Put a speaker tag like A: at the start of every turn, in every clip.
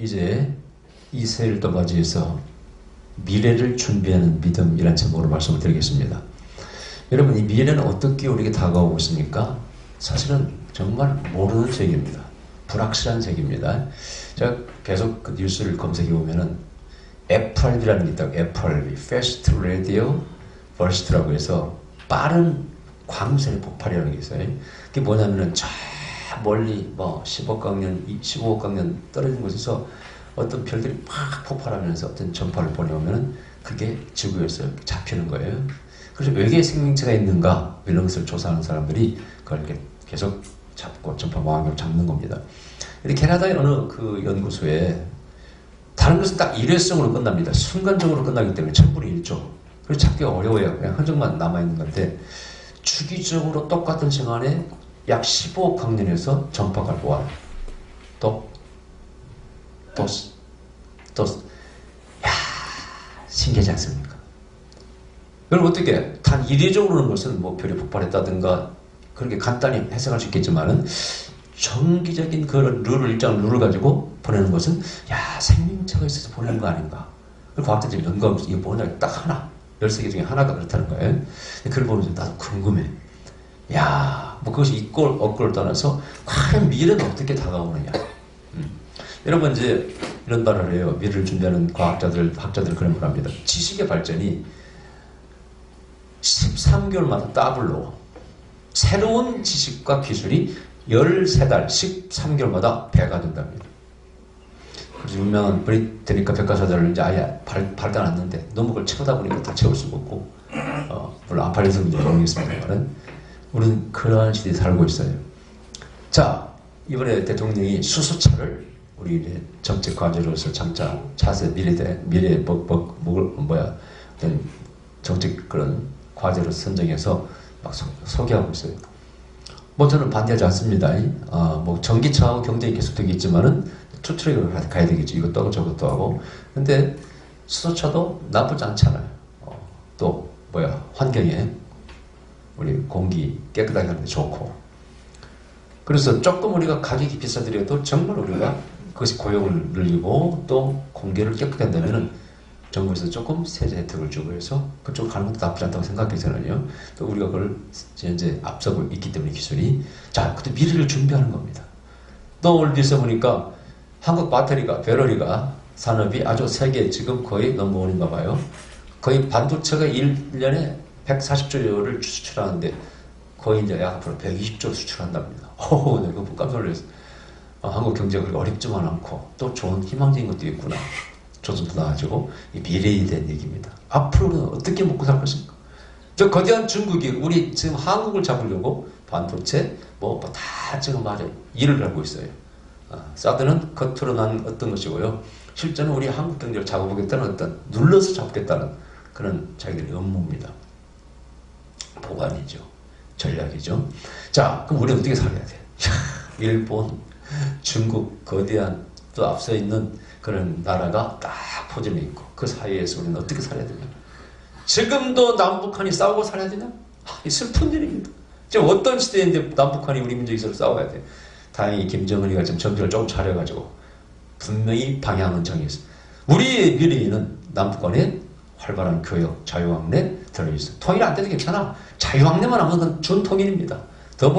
A: 이제 이세일도 바지에서 미래를 준비하는 믿음이라는 제목으로 말씀을 드리겠습니다. 여러분 이 미래는 어떻게 우리에게 다가오고 있습니까? 사실은 정말 모르는 세계입니다. 불확실한 세계입니다. 제가 계속 그 뉴스를 검색해 보면은 FRB라는 게 있다고 FRB, Fast Radio Burst라고 해서 빠른 광선의 폭발이라는 게 있어요. 그게 뭐냐면은 저 멀리 뭐 10억 광년, 15억 광년 떨어진 곳에서 어떤 별들이 막 폭발하면서 어떤 전파를 보내오면은 그게 지구에서 잡히는 거예요. 그래서 외계 생명체가 있는가 이런 것을 조사하는 사람들이 그걸 이렇게 계속 잡고 전파 망원경을 잡는 겁니다. 근데 캐나다의 어느 그 연구소에 다른 것은 딱 일회성으로 끝납니다. 순간적으로 끝나기 때문에 천분의 일조. 그래서 찾기가 어려워요. 그냥 흔적만 남아있는 건데 주기적으로 똑같은 시간에 약 15억 광년에서 전파가 모아 또, 또, 또, 야 신기하지 않습니까? 그럼 어떻게 단 이례적으로는 것은 뭐 별이 폭발했다든가 그렇게 간단히 해석할 수 있겠지만은 정기적인 그런 룰을 일정 룰을 가지고 보내는 것은 야 생명체가 있어서 보내는 거 아닌가? 그 과학자들이 연구하고 이게 뭐냐 딱 하나 13개 중에 하나가 그렇다는 거예요. 그걸 보면서 나도 궁금해. 야, 뭐 그것이 있고 없고를 떠나서 과연 미래는 어떻게 다가오느냐. 음. 여러분 이제 이런 말을 해요. 미래를 준비하는 과학자들, 학자들 그런 말 합니다. 지식의 발전이 13개월마다 더블로 새로운 지식과 기술이 13달, 13개월마다 배가 된답니다. 그래서 유명한 브리테니카 백과사전을 이제 아예 발, 발달 않는데 너무 그걸 채우다 보니까 다 채울 수가 없고, 어, 물론 문제 모르겠습니다만은, 우리는 그러한 시대에 살고 있어요. 자, 이번에 대통령이 수소차를 우리 이제 정책 과제로서 장차 차세 미래대 미래 뭐, 뭐, 뭐, 뭐야 어떤 정책 그런 과제로 선정해서 막 소, 소개하고 있어요. 뭐 저는 반대하지 않습니다. 아, 뭐 전기차하고 경쟁이 계속되겠지만은 투트랙을 가야 되겠지. 이것도 하고 저것도 하고. 근데 수소차도 나쁘지 않잖아요. 어, 또 뭐야 환경에 우리 공기 깨끗하게 하는 데 좋고. 그래서 조금 우리가 가격이 비싸더라도 정말 우리가 그것이 고용을 늘리고 또 공기를 깨끗게 한다면은 정부에서 조금 세제 혜택을 주고 해서 그쪽으로 가는 것도 나쁘지 않다고 생각해서는요. 또 우리가 그걸 이제 앞서고 있기 때문에 기술이. 자, 그때 미래를 준비하는 겁니다. 또 오늘 뉴스 보니까 한국 배터리가, 배터리가 산업이 아주 세계 지금 거의 넘버원인가 봐요. 거의 반도체가 1년에 140조를 수출하는데 거의 이제 약 앞으로 120조 수출한답니다. 오, 내가 깜짝 놀랐어. 어, 한국 경제가 그렇게 어렵지만 않고 또 좋은 희망적인 것도 있구나. 조선도 나가지고 미래에 대한 얘기입니다. 앞으로는 어떻게 먹고 살 것인가? 저 거대한 중국이 우리 지금 한국을 잡으려고 반도체 뭐다 뭐 지금 말해 일을 하고 있어요. 어, 사드는 겉으로 난 어떤 것이고요. 실제는 우리 한국 경제를 잡아보겠다는 어떤 눌러서 잡겠다는 그런 자기들의 업무입니다. 보관이죠. 전략이죠. 자, 그럼 우리 어떻게 살아야 돼? 일본, 중국, 거대한 또 앞서 있는 그런 나라가 딱 포진해 있고 그 사이에서 우리는 어떻게 살아야 되냐? 지금도 남북한이 싸우고 살아야 되냐? 아, 슬픈 일입니다. 지금 어떤 시대인데 남북한이 우리 민족이 서로 싸워야 돼? 다행히 김정은이가 지금 정신을 조금 차려가지고 분명히 방향은 정했어. 우리의 미래에는 남북한의 활발한 교역, 자유학내 들어있어. 통일 안 돼도 괜찮아. 자유학내만 하면 그건 준통일입니다. 더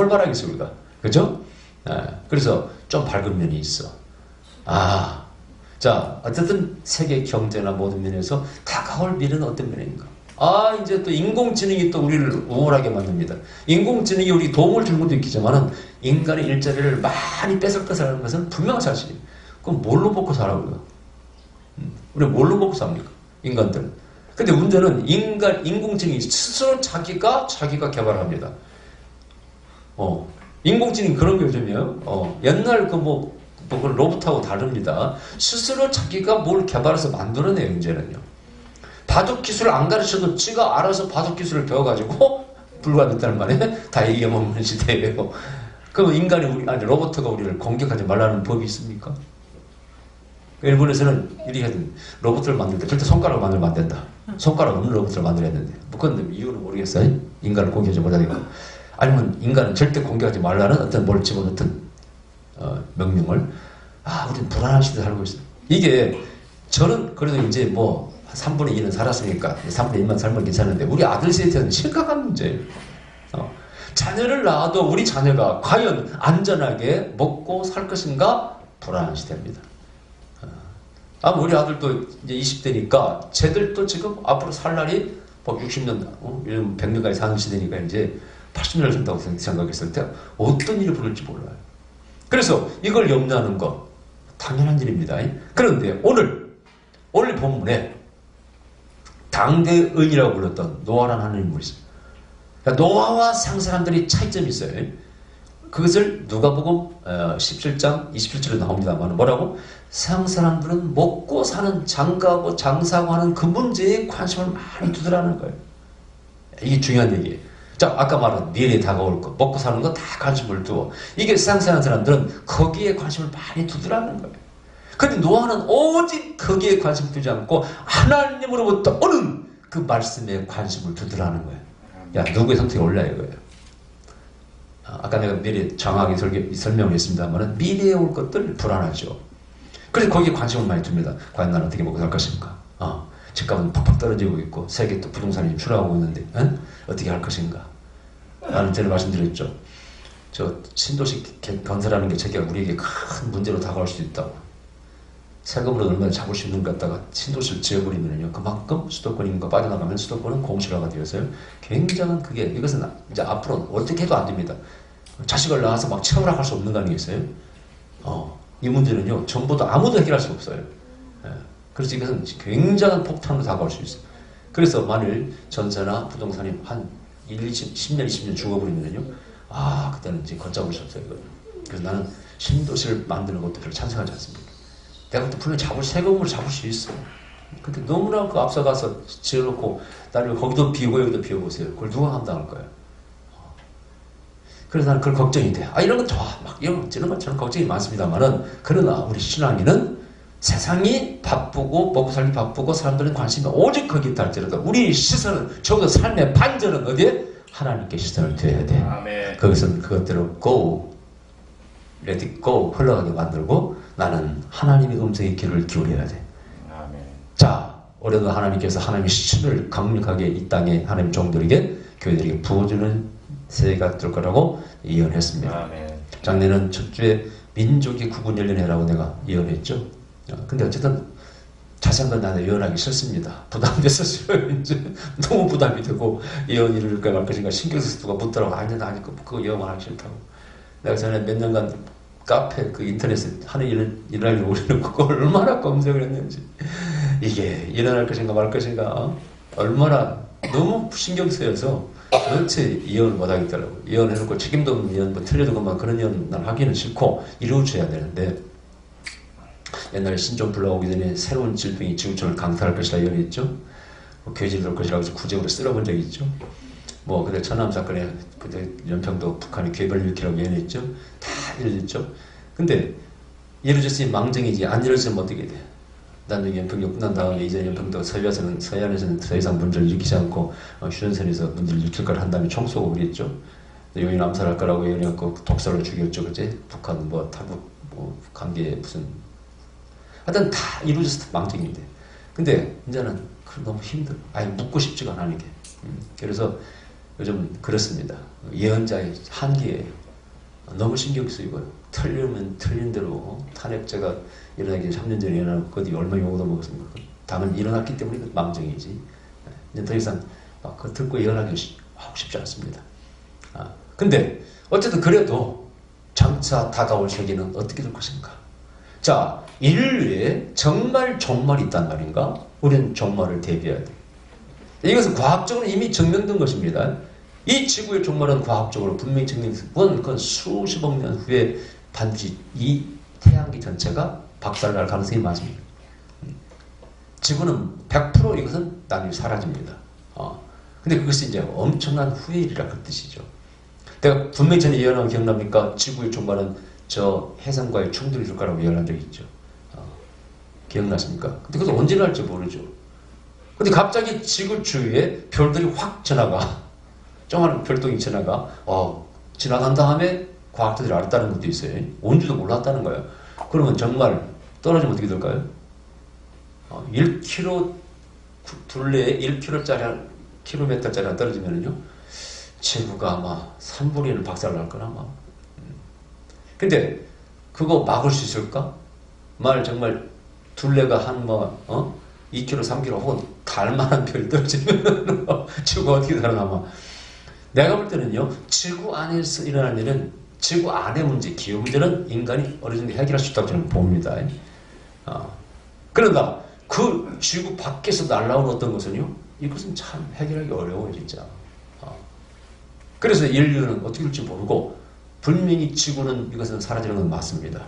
A: 우리가. 그죠? 네. 그래서 좀 밝은 면이 있어. 아, 자, 어쨌든 세계 경제나 모든 면에서 다가올 미래는 어떤 면인가? 아, 이제 또 인공지능이 또 우리를 우울하게 만듭니다. 인공지능이 우리 도움을 줄 것도 있겠지만은 인간의 일자리를 많이 뺏을 것이라는 것은 분명한 사실이에요. 그럼 뭘로 먹고 살아, 우리가? 음, 우리 뭘로 먹고 삽니까? 인간들은. 근데 문제는 인간, 인공지능이 스스로 자기가, 자기가 개발합니다. 어, 인공지능 그런 게 요즘이에요. 어, 옛날 그 뭐, 뭐, 그 로봇하고 다릅니다. 스스로 자기가 뭘 개발해서 만들어내요, 이제는요. 바둑 기술을 안 가르쳐도 지가 알아서 바둑 기술을 배워가지고 불과 몇 달 만에 다 이겨먹는 시대예요. 그럼 인간이 우리, 아니, 로봇가 우리를 공격하지 말라는 법이 있습니까? 일본에서는 하든 로봇을 만들 때 절대 손가락을 만들면 안 된다. 손가락 했는데. 뭐 그건 이유는 모르겠어요. 인간을 공격하지 못하니까. 아니면 인간은 절대 공격하지 말라는 어떤 뭘 집어넣던 어, 명령을 아, 우리는 불안한 시대에 살고 있어요. 이게 저는 그래도 이제 뭐 3분의 2는 살았으니까 3분의 1만 살면 괜찮은데 우리 아들 세대는 심각한 문제예요. 어. 자녀를 낳아도 우리 자녀가 과연 안전하게 먹고 살 것인가 불안한 시대입니다. 어. 아, 우리 아들도 이제 20대니까 쟤들도 지금 앞으로 살 날이 뭐 60년, 어? 100년까지 사는 시대니까 이제 80년을 산다고 생각했을 때 어떤 일이 부를지 몰라요. 그래서 이걸 염려하는 거 당연한 일입니다. 그런데 오늘 오늘 본문에 당대의이라고 불렀던 노아라는 하나님 인물이. 그러니까 노아와 상사람들이 차이점이 있어요. 그것을 누가복음 17장 어, 27절에 나옵니다만 뭐라고? 상사람들은 먹고 사는 장가하고 장사하고 하는 그 문제에 관심을 많이 두더라는 거예요. 이게 중요한 얘기예요. 자, 아까 말한 미래에 다가올 거, 먹고 사는 거 다 관심을 두어. 이게 상상하는 사람들은 거기에 관심을 많이 두더라는 거예요. 근데 노아는 오직 거기에 관심 두지 않고 하나님으로부터 오는 그 말씀에 관심을 두더라는 거예요. 야, 누구의 선택이 올라 이거예요. 아, 아까 내가 정확하게 설계, 설명을 했습니다만 미래에 올 것들 불안하죠. 그래서 거기에 관심을 많이 둡니다. 과연 나는 어떻게 먹고 살 것인가? 어, 집값은 팍팍 떨어지고 있고 세계 또 부동산이 추락하고 있는데 응? 어떻게 할 것인가? 나는 전에 말씀드렸죠. 저 신도시 건설하는 게 제가 우리에게 큰 문제로 다가올 수 있다고. 세금으로 얼마나 잡을 수 있는 것 갖다가 신도시를 지어버리면요. 그만큼 수도권인가 빠져나가면 수도권은 공실화가 되어서요. 굉장한 그게, 이것은 이제 앞으로 어떻게 해도 안 됩니다. 자식을 낳아서 막 채우라 할수 없는 거 아니겠어요? 어, 이 문제는요. 정부도 아무도 해결할 수 없어요. 예. 그래서 이것은 굉장한 폭탄으로 다가올 수 있어요. 그래서 만일 전세나 부동산이 한 1, 20, 10년, 20년 죽어버리면요. 아, 그때는 이제 걷잡을 수 없어요. 이거는. 그래서 나는 신도시를 만드는 것도 별로 찬성하지 않습니다. 내가 그때 분명 잡을 세금으로 잡을 수 있어. 근데 너무나 그 앞서가서 지어놓고 나를 거기도 비우고 여기도 비워보세요. 그걸 누가 감당할 거야? 그래서 나는 그걸 걱정이 돼. 아, 이런 건 좋아. 막 이런, 이런 건 저는 걱정이 많습니다만은, 그러나 우리 신앙인은 세상이 바쁘고, 먹고 살기 바쁘고, 사람들은 관심이 오직 거기에 있다 할지라도, 우리 시선은, 적어도 삶의 반전은 어디에? 하나님께 시선을 둬야 돼. 아멘. 거기서는 그것대로 go, let it go, 흘러가게 만들고, 나는 하나님의 음성의 귀를 기울여야 돼. 아멘. 자, 올해도 하나님께서 하나님의 신을 강력하게 이 땅에 하나님 종들에게 교회들에게 부어주는 세대가 될 거라고 예언했습니다. 아멘. 작년은 첫 주에 민족의 구분 열린해라고 내가 예언했죠. 어, 근데 어쨌든 자세한 건 나는 예언하기 싫습니다. 부담됐었어요. 이제 너무 부담이 되고 예언 이룰까 말 것인가 신경 써서 누가 묻더라고. 아니, 나 아니, 그거 예언하기 싫다고. 내가 전에 몇 년간 카페 그 인터넷에 하는 일을 일어나기 우리는 그걸 얼마나 검색을 했는지. 이게 일어날 것인가 말 것인가 어? 얼마나 너무 신경 쓰여서 도대체 예언을 못 하겠더라고. 예언해놓고 책임도 없는 예언 뭐 틀려도 그만 그런 예언 난 하기는 싫고 이루어져야 되는데 옛날에 신종 불러오기 전에 새로운 질병이 지구촌을 강타할 것이라 예언했죠. 뭐 괴질 될 것이라고 해서 구제으로 쓸어본 적이 있죠 뭐 그때 천암 사건에 그때 연평도 북한이 일으키라고 예언했죠 다 이루어졌죠. 근데 이루어졌으니 망정이지 안 이루어지면 어떻게 돼? 난중 연평도 끝난 다음에 이제 연평도 서해에서는 서해안에서는 더 이상 문제를 일으키지 않고 어, 휴전선에서 문제를 일으킬 걸 한다음에 총 쏘고 그랬죠. 요인 암살할 거라고 예언했고 독살로 죽였죠, 그제 북한 뭐 탈북 뭐 관계 무슨 하여튼 다 이루어져서 망정인데. 근데 이제는 너무 힘들어. 아예 묻고 싶지가 않은 게. 음, 그래서 요즘 그렇습니다. 예언자의 한계예요. 너무 신경 쓰이고요. 틀리면 틀린 대로 탄핵제가 일어나기 3년 전에 일어났고 얼마 용어도 먹었습니까? 다만 일어났기 때문에 망정이지. 이제 더 이상 그 듣고 일어나기 쉽지 않습니다. 아, 근데 어쨌든 그래도 장차 다가올 세계는 어떻게 될 것인가? 자, 인류에 정말 종말이 있단 말인가? 우리는 종말을 대비해야 돼. 이것은 과학적으로 이미 증명된 것입니다. 이 지구의 종말은 과학적으로 분명히 증명됐건 그건 수십억 년 후에 반드시 이 태양계 전체가 박살날 가능성이 많습니다. 지구는 100% 이것은 나중에 사라집니다. 어. 근데 그것이 이제 엄청난 후의 일이라 그 뜻이죠. 내가 분명히 전에 예언한 기억납니까? 지구의 종말은 저 해상과의 충돌이 될 거라고 예언한 적이 있죠. 어. 기억나십니까? 근데 그것도 언제 날지 모르죠. 근데 갑자기 지구 주위에 별들이 확 지나가. 조그마한 별똥이 지나가 어, 지나간 다음에 과학자들이 알았다는 것도 있어요. 온지도 몰랐다는 거예요. 그러면 정말 떨어지면 어떻게 될까요? 어, 1km 둘레에 1km짜리 킬로미터짜리 떨어지면요 지구가 아마 3분의 1 박살 날 거나 아마. 음. 근데 그거 막을 수 있을까? 말 정말 둘레가 한 뭐, 어? 2km, 3km 혹은 달만한 별 떨어지면 지구가 어떻게 살아남아? 내가 볼 때는요, 지구 안에서 일어난 일은 지구 안의 문제, 기후 문제는 인간이 어느 정도 해결할 수 있다고 저는 봅니다. 어. 그런다, 그 지구 밖에서 날라온 어떤 것은요, 이것은 참 해결하기 어려워요, 진짜. 어. 그래서 인류는 어떻게 될지 모르고, 분명히 지구는 이것은 사라지는 건 맞습니다.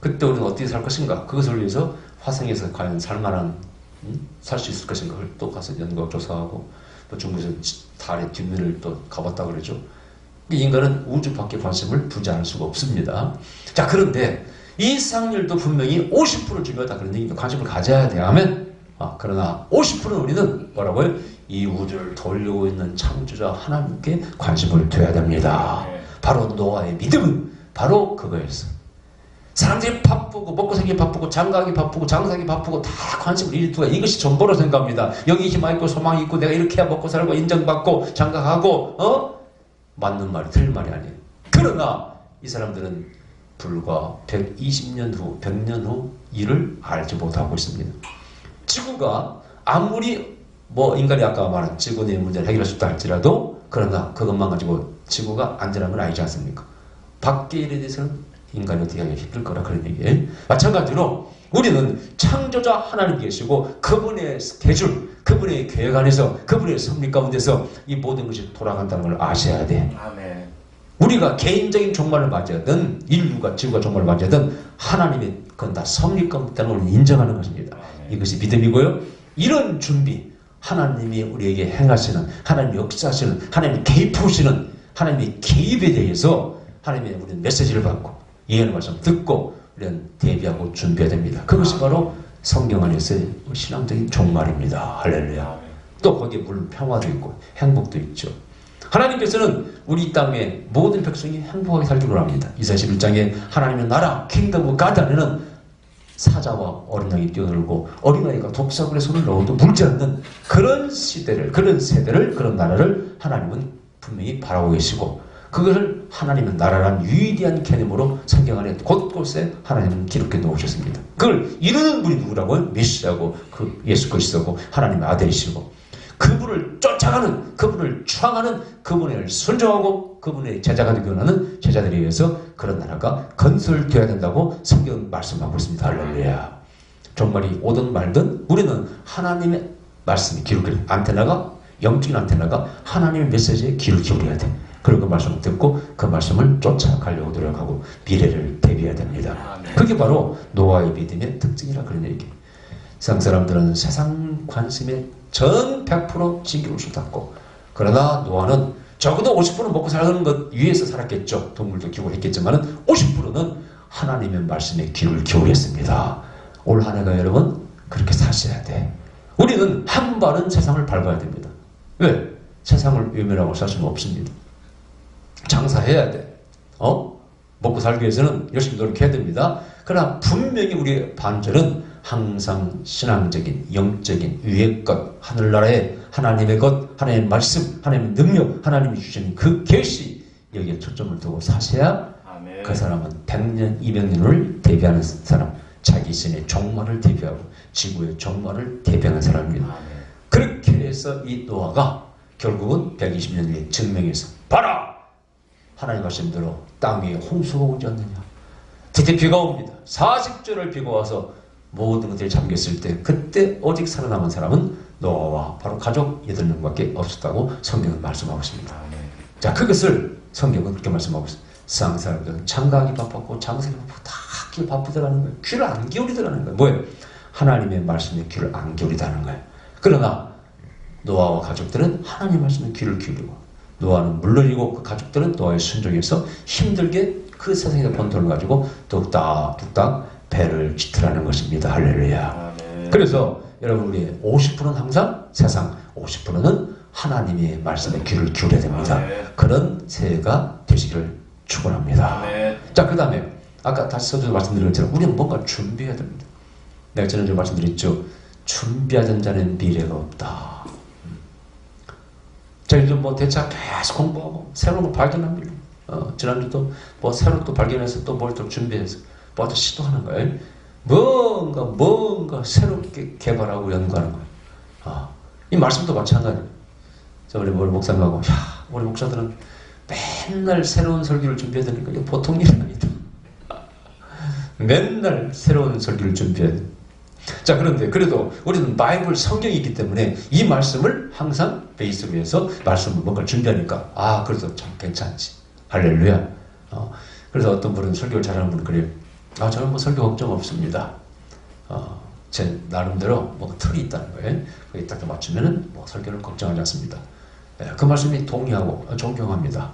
A: 그때 우리는 어떻게 살 것인가? 그것을 위해서 화성에서 과연 살만한, 음? 살수 있을 것인가? 그걸 또 가서 연구하고 조사하고, 또 중국에서 달의 뒷면을 또 가봤다 그러죠. 인간은 우주 밖에 관심을 두지 않을 수가 없습니다. 자, 그런데 이 상률도 분명히 50% 중요하다 그런 얘기입니다. 관심을 가져야 돼. 하면, 아, 그러나 50%는 우리는 뭐라고요? 이 우주를 돌리고 있는 창조자 하나님께 관심을 둬야 됩니다. 바로 노아의 믿음은 바로 그거였어. 사람들이 바쁘고 먹고 살기 바쁘고 장가하기 바쁘고 장사하기 바쁘고 다 관심을 일두가 이것이 전부로 생각합니다. 여기 희망 있고 소망이 있고 내가 이렇게 해야 먹고 살고 인정받고 장가하고 어 맞는 말이 틀린 말이 아니에요. 그러나 이 사람들은 불과 120년 후, 100년 후 일을 알지 못하고 있습니다. 지구가 아무리 뭐 인간이 아까 말한 지구 내 문제를 해결할 수 있다 할지라도 그러나 그것만 가지고 지구가 안전한 건 아니지 않습니까? 밖의 일에 대해서는 인간이 어떻게 하기 힘들 거라 그런 얘기예요. 마찬가지로 우리는 창조자 하나님 계시고 그분의 스케줄, 그분의 계획 안에서 그분의 섭리 가운데서 이 모든 것이 돌아간다는 걸 아셔야 돼. 아멘. 우리가 개인적인 종말을 맞이하든 인류가 지구가 종말을 맞이하든 하나님이 그건 다 섭리 가운데 걸 인정하는 것입니다. 아멘. 이것이 믿음이고요. 이런 준비 하나님이 우리에게 행하시는 하나님 역사하시는 하나님 개입하시는 하나님의 개입에 대해서 하나님의 우리는 메시지를 받고 예언의 말씀 듣고 우리는 대비하고 준비해야 됩니다. 그것이 바로 성경 안에서의 신앙적인 종말입니다. 할렐루야. 또 거기에 물론 평화도 있고 행복도 있죠. 하나님께서는 우리 땅의 모든 백성이 행복하게 살기를 원합니다. 이사 11장에 하나님의 나라, 킹덤 오브 가드 안에는 사자와 어린 양이 뛰어들고 어린아이가 독사물에 손을 넣어도 물지 않는 그런 시대를, 그런 세대를, 그런 나라를 하나님은 분명히 바라고 계시고 그것을 하나님은 나라란 유일한 개념으로 성경 안에 곳곳에 하나님은 기록해 놓으셨습니다. 그걸 이루는 분이 누구라고요? 메시아고 그 예수 그리스도고 하나님의 아들이시고 그분을 쫓아가는 그분을 추앙하는 그분을 순종하고 그분의 제자가 되기 원하는 제자들에 의해서 그런 나라가 건설되어야 된다고 성경 말씀하고 있습니다. 할렐루야. 종말이 오든 말든 우리는 하나님의 말씀이 기록된 안테나가 영적인 안테나가 하나님의 메시지에 귀를 기울여야 돼. 그리고 그 말씀을 듣고 그 말씀을 쫓아가려고 노력하고 미래를 대비해야 됩니다. 그게 바로 노아의 믿음의 특징이라 그런 얘기예요. 세상 사람들은 세상 관심에 전 100% 진기를 쏟았고 그러나 노아는 적어도 50%는 먹고 사는 것 위해서 살았겠죠. 동물도 기울했겠지만 50%는 하나님의 말씀에 귀를 기울였습니다. 올한 해가 여러분 그렇게 사셔야 돼. 우리는 한 발은 세상을 밟아야 됩니다. 왜? 세상을 외면하고 살 수는 없습니다. 장사해야 돼. 어? 먹고 살기 위해서는 열심히 노력해야 됩니다. 그러나 분명히 우리의 반절은 항상 신앙적인, 영적인, 위의 것, 하늘나라의 하나님의 것, 하나님의 말씀, 하나님의 능력, 하나님이 주신 그 계시 여기에 초점을 두고 사셔야 아멘. 그 사람은 100년, 200년을 대비하는 사람, 자기 신의 종말을 대비하고 지구의 종말을 대비하는 사람입니다. 아멘. 그렇게 해서 이 노아가 결국은 120년 뒤에 증명해서 봐라! 하나님 말씀대로 땅 위에 홍수가 오지 않느냐. 드디어 비가 옵니다. 40절을 비가 와서 모든 것들이 잠겼을 때 그때 오직 살아남은 사람은 노아와 바로 가족 8명밖에 없었다고 성경은 말씀하고 있습니다. 자 그것을 성경은 그렇게 말씀하고 있습니다. 세상 사람들은 장가하기 바빴고 장사하기 바쁘고 다 하기 바쁘더라는 거예요. 귀를 안 기울이더라는 거예요. 뭐예요? 하나님의 말씀에 귀를 안 기울이다는 거예요. 그러나 노아와 가족들은 하나님 말씀에 귀를 기울이고 노아는 물론이고 그 가족들은 노아의 순종에서 힘들게 그 세상에서 번 돈을 가지고 뚝딱 뚝딱 배를 지트라는 것입니다. 할렐루야. 아, 네. 그래서 여러분 우리 50%는 항상 세상 50%는 하나님의 말씀에 귀를 기울여야 됩니다. 아, 네. 그런 새해가 되시기를 축원합니다. 아, 네. 자, 그 다음에 아까 다시 서두에 말씀드린 것처럼 우리는 뭔가 준비해야 됩니다. 내가 지난주에 말씀드렸죠. 준비하던 자는 미래가 없다. 자, 이제 뭐 대차 계속 공부하고 새로운 걸 발견합니다. 어, 지난주도 뭐 새로 또 발견해서 또뭘또 준비해서 뭐또 시도하는 거예요. 뭔가 뭔가 새롭게 개발하고 연구하는 거예요. 아, 이 말씀도 마찬가지예요. 저 우리 뭘 목사님하고 야, 우리 목사들은 맨날 새로운 설교를 준비해야 되니까 이게 보통 일이 아니다. 맨날 새로운 설교를 준비해야 돼. 자, 그런데 그래도 우리는 바이블 성경이 있기 때문에 이 말씀을 항상 베이스로 해서 말씀을 뭔가 준비하니까 아, 그래도 참 괜찮지. 할렐루야. 어, 그래서 어떤 분은 설교를 잘하는 분은 그래요. 아, 저는 뭐 설교 걱정 없습니다. 어, 제 나름대로 뭐 틀이 있다는 거예요. 거기 딱 맞추면은 뭐 설교를 걱정하지 않습니다. 예, 그 말씀이 동의하고 존경합니다.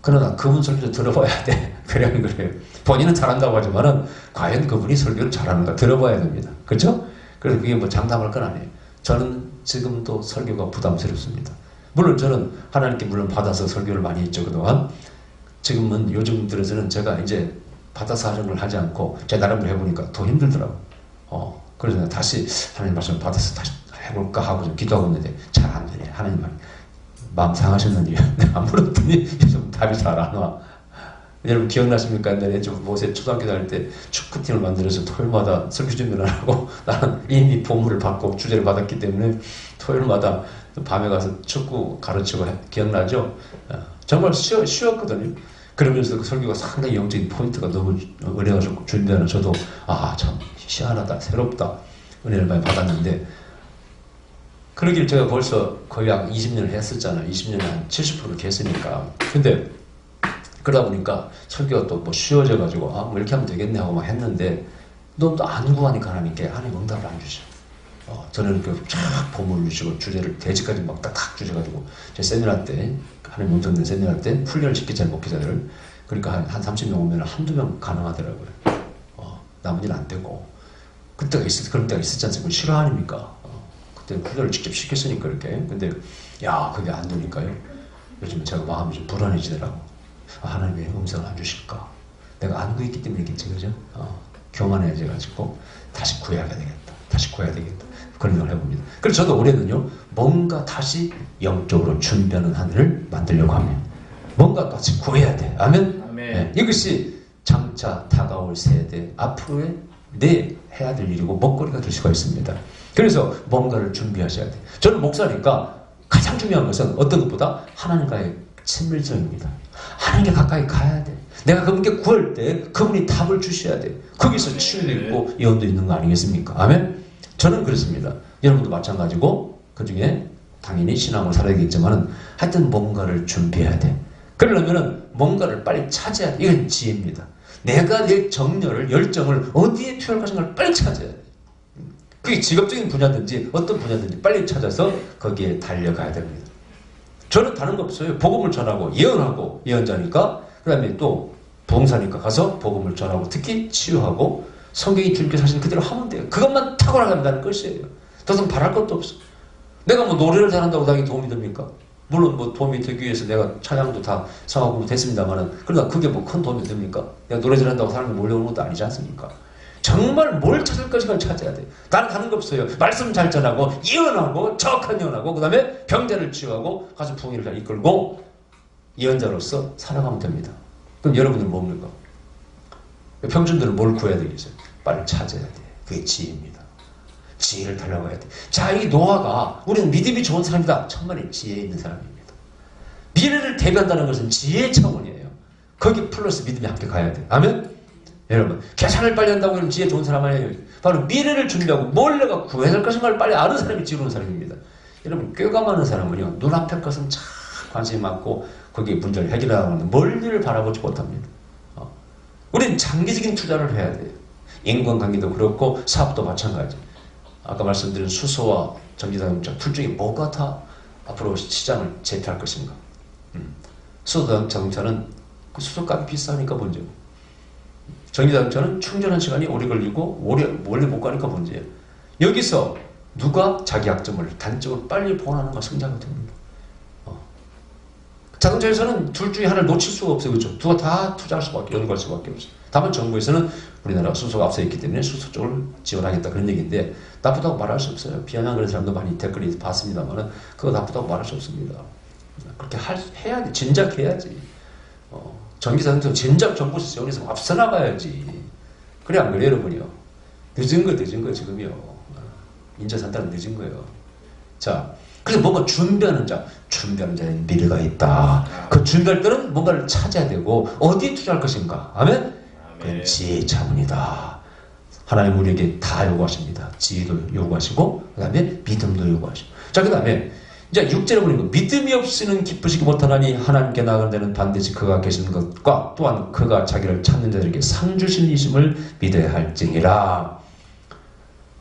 A: 그러나 그분 설교도 들어봐야 돼. 그래야 그래요. 본인은 잘한다고 하지만은 과연 그분이 설교를 잘하는가 들어봐야 됩니다. 그렇죠? 그래서 그게 뭐 장담할 건 아니에요. 저는 지금도 설교가 부담스럽습니다. 물론 저는 하나님께 물론 받아서 설교를 많이 했죠 그동안. 지금은 요즘 들어서는 제가 이제 받아서 하는 걸 하지 않고 제 나름대로 해보니까 더 힘들더라고. 어, 그래서 다시 하나님 말씀 받아서 다시 해볼까 하고 좀 기도하고 있는데 잘 안 되네. 하나님 말 마음 상하셨는지 내가 물었더니 요즘 답이 잘 안 와. 여러분 기억나십니까? 옛날에 좀 모세 초등학교 다닐 때 축구팀을 만들어서 토요일마다 설교 준비를 하고 나는 이미 보물을 받고 주제를 받았기 때문에 토요일마다 밤에 가서 축구 가르치고 해. 기억나죠? 어, 정말 쉬워, 쉬웠거든요. 그러면서 그 설교가 상당히 영적인 포인트가 너무 어려워서 준비하는 저도 아 참 희한하다 새롭다 은혜를 많이 받았는데 그러길 제가 벌써 거의 한 20년을 했었잖아요. 20년에 한 70%를 했으니까. 근데 그러다 보니까 설교가 또 뭐 쉬워져가지고 아 뭐 이렇게 하면 되겠네 하고 막 했는데 너무 안 구하니까 하나님께 하나님 응답을 안 주셔. 어, 저는 그쫙 보물 주시고 주제를 대지까지 막 딱딱 주셔가지고 제 세미나 때 하나님 음성된 세미나 때 훈련을 않은 목회자들을 그러니까 한, 한 30명 오면 한두 명 가능하더라고요. 어, 나머지는 안 되고 그때가 있을 그런 때가 있었지 않습니까? 실화 아닙니까? 어, 그때 훈련을 직접 시켰으니까 이렇게 근데 야 그게 안 되니까요. 요즘 제가 마음이 좀 불안해지더라고. 아, 하나님 왜 음성을 안 주실까? 내가 안 구했기 때문이겠지, 그죠? 어, 교만해져가지고 다시 구해야 되겠다. 다시 구해야 되겠다. 그런 생각을 해봅니다. 그래서 저도 올해는요, 뭔가 다시 영적으로 준비하는 한 해를 만들려고 합니다. 뭔가 다시 구해야 돼. 아멘?
B: 아멘.
A: 네, 이것이 장차 다가올 세대 앞으로의 내 해야 될 일이고 먹거리가 될 수가 있습니다. 그래서 뭔가를 준비하셔야 돼. 저는 목사니까 가장 중요한 것은 어떤 것보다 하나님과의 친밀성입니다. 하나님께 가까이 가야 돼. 내가 그분께 구할 때 그분이 답을 주셔야 돼. 거기서 치유도 있고 예언도 있는 거 아니겠습니까? 아멘? 저는 그렇습니다. 여러분도 마찬가지고 그 중에 당연히 신앙을 살아야 되겠지만은 하여튼 뭔가를 준비해야 돼. 그러려면은 뭔가를 빨리 찾아야 돼. 이건 지혜입니다. 내가 내 정열을, 열정을 어디에 투여할 것인가를 빨리 찾아야 돼. 그게 직업적인 분야든지 어떤 분야든지 빨리 찾아서 거기에 달려가야 됩니다. 저는 다른 거 없어요. 복음을 전하고 예언하고 예언자니까 그 다음에 또 부흥사니까 가서 복음을 전하고 특히 치유하고 성경이 주님께서 하시는 그대로 하면 돼요. 그것만 탁월하간다는 것이에요. 더 이상 바랄 것도 없어. 내가 뭐 노래를 잘한다고 나에게 도움이 됩니까? 물론 뭐 도움이 되기 위해서 내가 찬양도 다 성하고 됐습니다만은 그러나 그게 뭐 큰 도움이 됩니까? 내가 노래 잘한다고 사람이 몰려오는 것도 아니지 않습니까? 정말 뭘 찾을 것인가 찾아야 돼. 다른 다른 거 없어요. 말씀 잘 전하고 예언하고 정확한 예언하고 그 다음에 병자를 치유하고 가서 부흥회를 잘 이끌고 예언자로서 살아가면 됩니다. 그럼 여러분들은 뭡니까? 평준들은 뭘 구해야 되겠어요? 빨리 찾아야 돼. 그게 지혜입니다. 지혜를 달라가야 돼. 자, 이 노아가 우리는 믿음이 좋은 사람이다. 천만에 지혜 있는 사람입니다. 미래를 대비한다는 것은 지혜 차원이에요. 거기 플러스 믿음이 함께 가야 돼. 아멘? 여러분, 계산을 빨리 한다고 하면 지혜 좋은 사람 아니에요. 바로 미래를 준비하고 뭘 내가 구해야 될 것인가를 빨리 아는 사람이 지혜로운 사람입니다. 여러분, 꾀가 많은 사람은요, 눈앞의 것은 참 관심이 많고, 거기에 문제를 해결하는 멀리를 바라보지 못합니다. 어. 우리는 장기적인 투자를 해야 돼요. 인간관계도 그렇고, 사업도 마찬가지. 아까 말씀드린 수소와 전기자동차, 둘 중에 뭐가 다 앞으로 시장을 제패할 것인가? 음. 수소 자동차는 그 수소값이 비싸니까 문제고, 전기자동차는 충전한 시간이 오래 걸리고 오래 원래 못 가니까 문제예요. 여기서 누가 자기 약점을 단점을 빨리 보완하는 가 성장이 됩니다. 어. 자동차에서는 둘 중에 하나를 놓칠 수가 없어요. 그렇죠? 두가 다 투자할 수밖에, 연구할 수밖에 없어요. 다만 정부에서는 우리나라가 수소가 앞서 있기 때문에 수소 쪽을 지원하겠다 그런 얘기인데 나쁘다고 말할 수 없어요. 비아냥 그런 사람도 많이 댓글이 봤습니다만 그거 나쁘다고 말할 수 없습니다. 그렇게 할, 해야 돼. 진작 해야지. 어, 전기사는 진작 정부 지원에서 앞서 나가야지. 그래 안 그래요, 여러분이요? 늦은 거 늦은 거 지금이요. 어, 인자 산다는 늦은 거예요. 자, 그래서 뭔가 준비하는 자, 준비하는 자에 미래가 있다. 그 준비할 때는 뭔가를 찾아야 되고 어디에 투자할 것인가? 아멘. 그건 지혜의 차원이다. 하나님 우리에게 다 요구하십니다. 지혜도 요구하시고 그 다음에 믿음도 요구하시고. 자, 그 다음에 이제 6절에 보니까 믿음이 없이는 기쁘시기 못하나니 하나님께 나아가는 데는 반드시 그가 계시는 것과 또한 그가 자기를 찾는 자들에게 상 주신 이심을 믿어야 할지니라.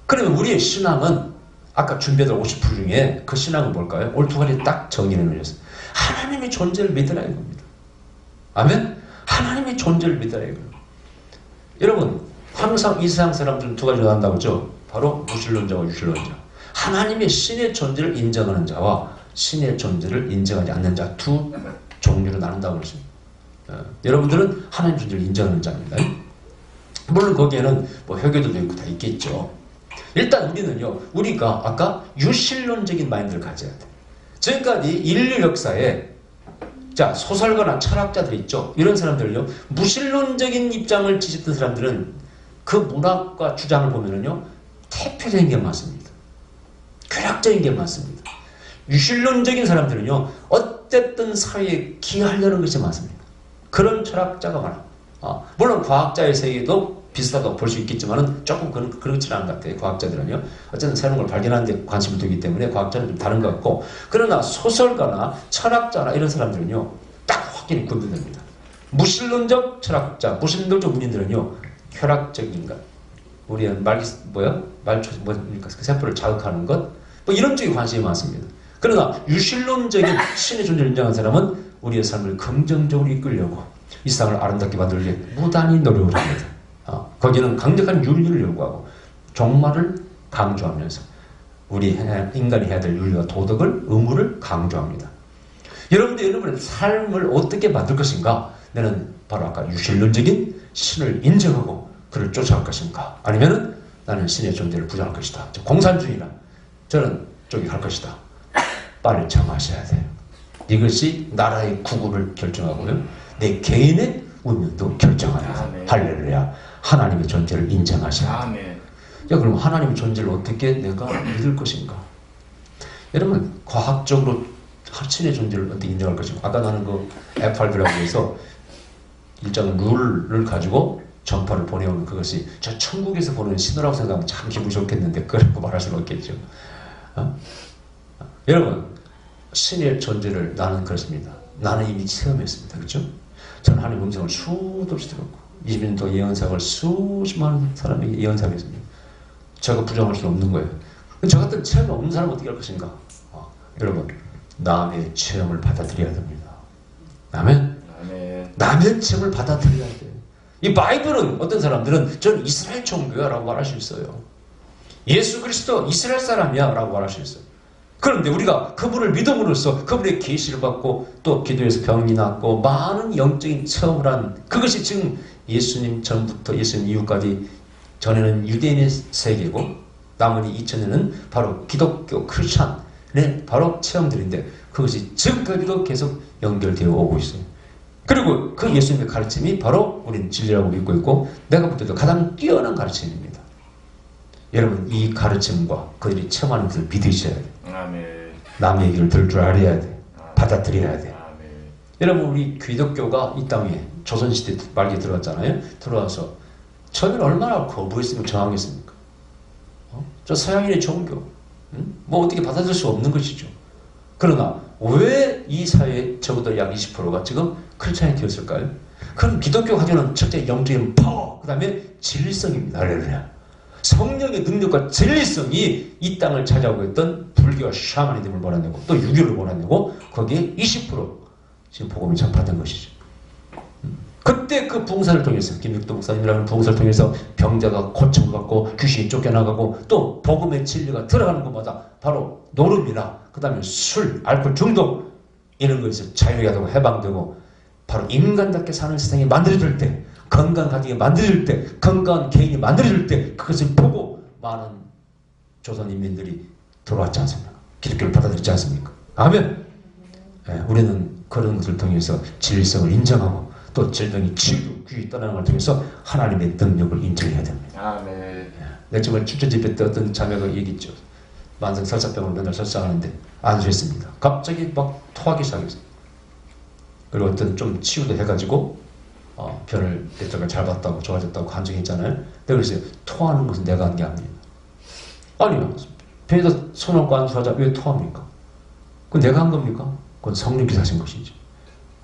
A: 그러면 우리의 신앙은 아까 준비했던 50% 중에 그 신앙은 뭘까요? 올두가리 딱 정리해 놓으셨어요. 하나님의 존재를 믿으라 이겁니다. 아멘? 하나님의 존재를 믿으라 이겁니다. 여러분 항상 이 세상 사람들은 두 가지로 나눈다고 했죠. 바로 무신론자와 유신론자. 하나님의 신의 존재를 인정하는 자와 신의 존재를 인정하지 않는 자 두 종류로 나눈다고 그랬습니다. 어, 여러분들은 하나님 존재를 인정하는 자입니다. 물론 거기에는 뭐 회계도 있고 다 있겠죠. 일단 우리는요, 우리가 아까 유실론적인 마인드를 가져야 돼. 지금까지 인류 역사에 자 소설가나 철학자들 있죠. 이런 사람들은요, 무신론적인 입장을 지지했던 사람들은 그 문학과 주장을 보면은요, 태표적인 게 많습니다. 쾌락적인 게 많습니다. 유실론적인 사람들은요, 어쨌든 사회에 기하려는 것이 많습니다. 그런 철학자가 많아. 아, 물론 과학자의 세계도 비슷하다고 볼 수 있겠지만은 조금 그런, 그렇지는 않은 것 같아요. 과학자들은요. 어쨌든 새로운 걸 발견하는 데 관심을 두기 때문에 과학자는 좀 다른 것 같고. 그러나 소설가나 철학자나 이런 사람들은요. 딱 확연히 구분됩니다. 무신론적 철학자, 무신론적 문인들은요. 쾌락적인 것. 우리의 말, 뭐야? 말, 뭐니까 그 세포를 자극하는 것. 뭐 이런 쪽에 관심이 많습니다. 그러나 유실론적인 신의 존재를 인정한 사람은 우리의 삶을 긍정적으로 이끌려고 이 세상을 아름답게 만들기 위해 무단히 노력을 합니다. 어, 거기는 강력한 윤리를 요구하고 종말을 강조하면서 우리 인간이 해야 될 윤리와 도덕을 의무를 강조합니다. 여러분들 여러분의 삶을 어떻게 만들 것인가? 나는 바로 아까 유실론적인 신을 인정하고 그를 쫓아갈 것인가? 아니면은 나는 신의 존재를 부정할 것이다. 공산주의나 저는 쪽에 갈 것이다. 빨리 정하셔야 돼요. 이것이 나라의 구구를 결정하고요. 내 개인의 운명도 결정합니다. 할렐루야. 하나님의 존재를 인정하셔야 돼요. 야, 그럼 하나님의 존재를 어떻게 내가 믿을 것인가? 여러분, 과학적으로 신의 존재를 어떻게 인정할 것인가? 아까 나는 그 F8라고 해서 일정한 룰을 가지고 전파를 보내오는 그것이 저 천국에서 보는 신호라고 생각하면 참 기분 좋겠는데 그렇고 말할 수는 없겠죠. 어? 여러분, 신의 존재를 나는 그렇습니다. 나는 이미 체험했습니다. 그렇죠? 저는 하나님 음성을 수도 없이 들었고 20년 동안 예언사을 수십만 사람에게 예언사했습니다. 제가 부정할 수 없는 거예요. 저 같은 체험이 없는 사람은 어떻게 할 것인가? 어, 여러분, 남의 체험을 받아들여야 됩니다. 아멘? 아멘. 남의 체험을 받아들여야 돼요. 이 바이블은 어떤 사람들은 전 이스라엘 종교야라고 말할 수 있어요. 예수 그리스도 이스라엘 사람이야 라고 말할 수 있어요. 그런데 우리가 그분을 믿음으로써 그분의 계시를 받고 또 기도에서 병이 낫고 많은 영적인 체험을 한 그것이 지금 예수님 전부터 예수님 이후까지 전에는 유대인의 세계고 나머지 2000년은 바로 기독교 크리스찬의 바로 체험들인데 그것이 지금까지도 계속 연결되어 오고 있어요. 그리고 그 예수님의 가르침이 바로 우리는 진리라고 믿고 있고 내가 볼 때도 가장 뛰어난 가르침입니다. 여러분 이 가르침과 그들이 체험하는 것을 믿으셔야 돼요. 아멘. 남의 얘기를 들을 줄 알아야 돼. 받아들여야 돼. 아멘. 여러분 우리 기독교가 이 땅에 조선시대 말기에 들어왔잖아요. 들어와서 처음에는 얼마나 거부했으면 저항했습니까? 어? 저 서양인의 종교 응? 뭐 어떻게 받아들일 수 없는 것이죠. 그러나 왜 이 사회에 적어도 약 20%가 지금 크리스찬이 되었을까요? 그럼 기독교 가지는 첫째 영적인 파워, 그 다음에 진리성입니다. 할렐루야. 성령의 능력과 진리성이 이 땅을 찾아오고 있던 불교와 샤머니즘을 몰아내고 또 유교를 몰아내고 거기에 20% 지금 복음이 전파된 것이죠. 음. 그때 그 부흥사를 통해서 김육도 목사님이라는 부흥사를 통해서 병자가 고침받고 귀신이 쫓겨나가고 또 복음의 진리가 들어가는 것마다 바로 노름이나 그 다음에 술, 알코올 중독 이런 것에서 자유하고 해방되고 바로 인간답게 사는 세상이 만들어질 때 건강한 가정이 만들어질 때 건강한 개인이 만들어질 때 그것을 보고 많은 조선 인민들이 돌아왔지 않습니까? 기독교를 받아들였지 않습니까? 아멘. 예, 우리는 그런 것을 통해서 진리성을 인정하고 또 질병이 치유, 귀 떠나는 걸 통해서 하나님의 능력을 인정해야 됩니다.
B: 아멘.
A: 내 정말 출전 집회 때 어떤 자매가 얘기했죠. 만성 설사병을 맨날 설사하는데 안수했습니다. 갑자기 막 토하기 시작했어요. 그리고 어떤 좀 치유도 해가지고 어, 변을 내적을 잘 봤다고 좋아졌다고 간증했잖아요. 내가 그랬어요. 토하는 것은 내가 한 게 아니에요. 아니요. 배에다 손 얹고 안수하자 왜 토합니까? 그건 내가 한 겁니까? 그건 성령께서 하신 것이죠.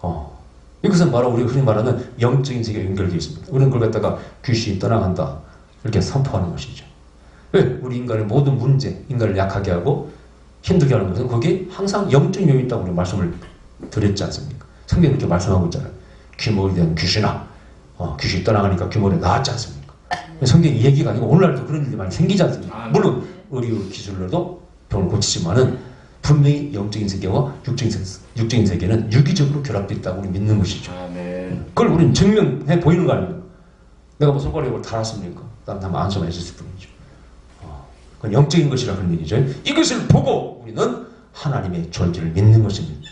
A: 어. 이것은 바로 우리가 흔히 말하는 영적인 세계에 연결되어 있습니다. 우리는 그걸 갖다가 귀신이 떠나간다. 이렇게 선포하는 것이죠. 왜? 우리 인간의 모든 문제, 인간을 약하게 하고 힘들게 하는 것은 거기에 항상 영적인 요인이 있다고 우리 말씀을 드렸지 않습니까? 성경이 그렇게 말씀하고 있잖아요. 귀머에 대한 귀신아, 어, 귀신이 떠나가니까 귀머리 나왔지 않습니까? 성경 이 얘기가 아니고 오늘날도 그런 일이 많이 생기지 않습니까? 물론 의료 기술로도 병을 고치지만은 분명히 영적인 세계와 육적인, 세, 육적인 세계는 유기적으로 결합되어 있다고 우리 믿는 것이죠.
B: 아멘.
A: 그걸 우리는 증명해 보이는 거 아닙니까? 내가 뭐 손가락에 뭘 달았습니까? 난 다만 안수만 했을 뿐이죠. 어, 그건 영적인 것이라 그런 얘기죠. 이것을 보고 우리는 하나님의 존재를 믿는 것입니다.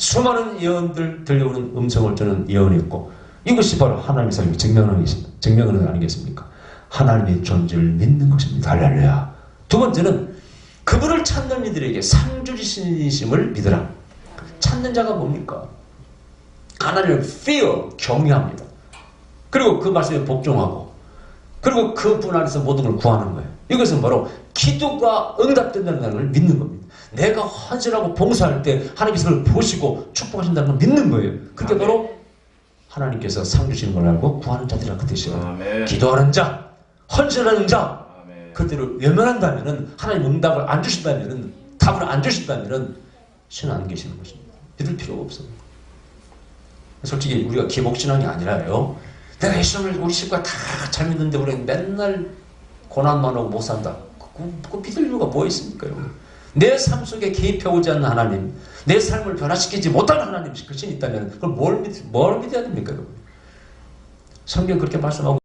A: 수많은 예언들 들려오는 음성을 저는 예언했고 이것이 바로 하나님의 삶을 증명하는 것입니다. 증명하는 거 아니겠습니까? 하나님의 존재를 믿는 것입니다. 할렐루야. 두 번째는 그분을 찾는 이들에게 상주리신심을 믿으라. 찾는 자가 뭡니까? 하나님을 fear, 경외합니다. 그리고 그 말씀에 복종하고 그리고 그 분 안에서 모든 걸 구하는 거예요. 이것은 바로 기도가 응답된다는 걸 믿는 겁니다. 내가 헌신하고 봉사할 때 하나님께서 그걸 보시고 축복하신다는 걸 믿는 거예요. 그게 바로 하나님께서 상 주시는 걸 알고 구하는 자들이라 그 뜻이에요. 기도하는 자, 헌신하는 자,
B: 아멘.
A: 그대로 외면한다면은 하나님 응답을 안 주신다면은 답을 안 주신다면은 신은 안 계시는 것입니다. 믿을 필요가 없어요. 솔직히 우리가 기복신앙이 아니라요. 내가 예수님을 우리 식구가 다 잘 믿는데 우리는 맨날 고난만 하고 못 산다. 그, 그 믿을 이유가 뭐 있습니까? 여러분? 내 삶 속에 개입해 오지 않는 하나님, 내 삶을 변화시키지 못하는 하나님, 그신 있다면 그걸 뭘, 믿, 뭘 믿어야 됩니까? 여러분? 성경 그렇게 말씀하고